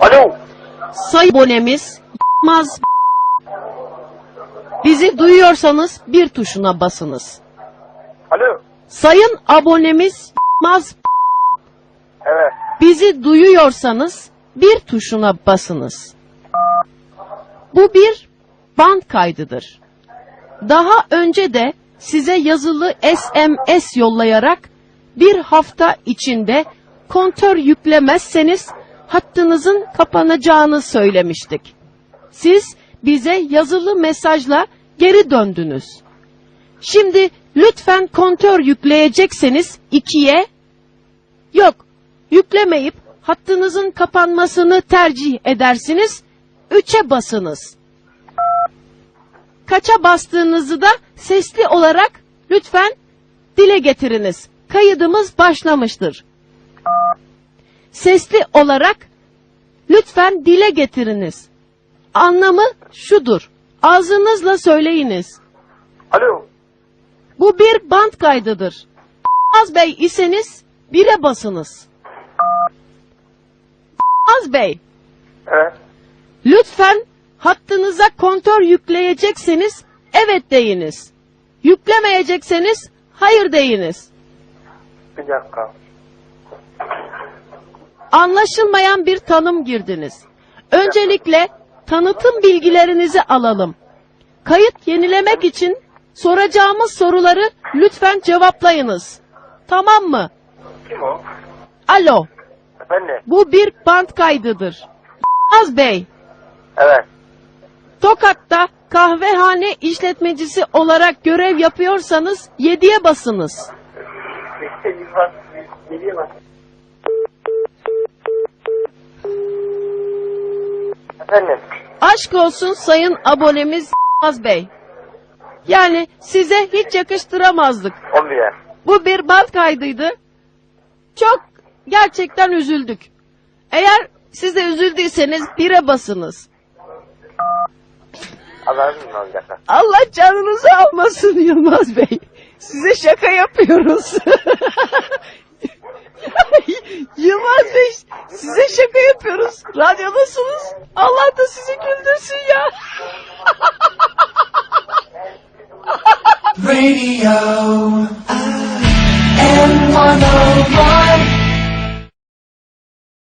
Alo. Sayın abonemiz Yılmaz Bizi duyuyorsanız bir tuşuna basınız. Alo. Sayın abonemiz Yılmaz Evet. Bizi duyuyorsanız bir tuşuna basınız. Bu bir band kaydıdır. Daha önce de size yazılı SMS yollayarak bir hafta içinde kontör yüklemezseniz hattınızın kapanacağını söylemiştik. Siz bize yazılı mesajla geri döndünüz. Şimdi lütfen kontör yükleyecekseniz ikiye Yok, yüklemeyip hattınızın kapanmasını tercih edersiniz. Üçe basınız. Kaça bastığınızı da sesli olarak lütfen dile getiriniz. Kaydımız başlamıştır. Sesli olarak lütfen dile getiriniz. Anlamı şudur. Ağzınızla söyleyiniz. Alo. Bu bir band kaydıdır. Az Bey iseniz bire basınız. Az Bey, Evet. lütfen hattınıza kontör yükleyecekseniz evet deyiniz. Yüklemeyecekseniz hayır deyiniz. Bir dakika. Anlaşılmayan bir tanım girdiniz. Öncelikle tanıtım bilgilerinizi alalım. Kayıt yenilemek için soracağımız soruları lütfen cevaplayınız. Tamam mı? Kim o? Alo. Efendim. Bu bir band kaydıdır. Az Bey, Evet. Tokat'ta kahvehane işletmecisi olarak görev yapıyorsanız 7'ye basınız. Geliyor bak. Efendim. Aşk olsun sayın abonemiz Az Bey. Yani size hiç yakıştıramazdık. 11'e. Bu bir band kaydıydı. Çok gerçekten üzüldük. Eğer siz de üzüldüyseniz bire basınız. Olacak? Allah canınızı almasın Yılmaz Bey. Size şaka yapıyoruz. Yılmaz Bey size şaka yapıyoruz. Radyodasınız. Allah da sizi güldürsün ya. Radio.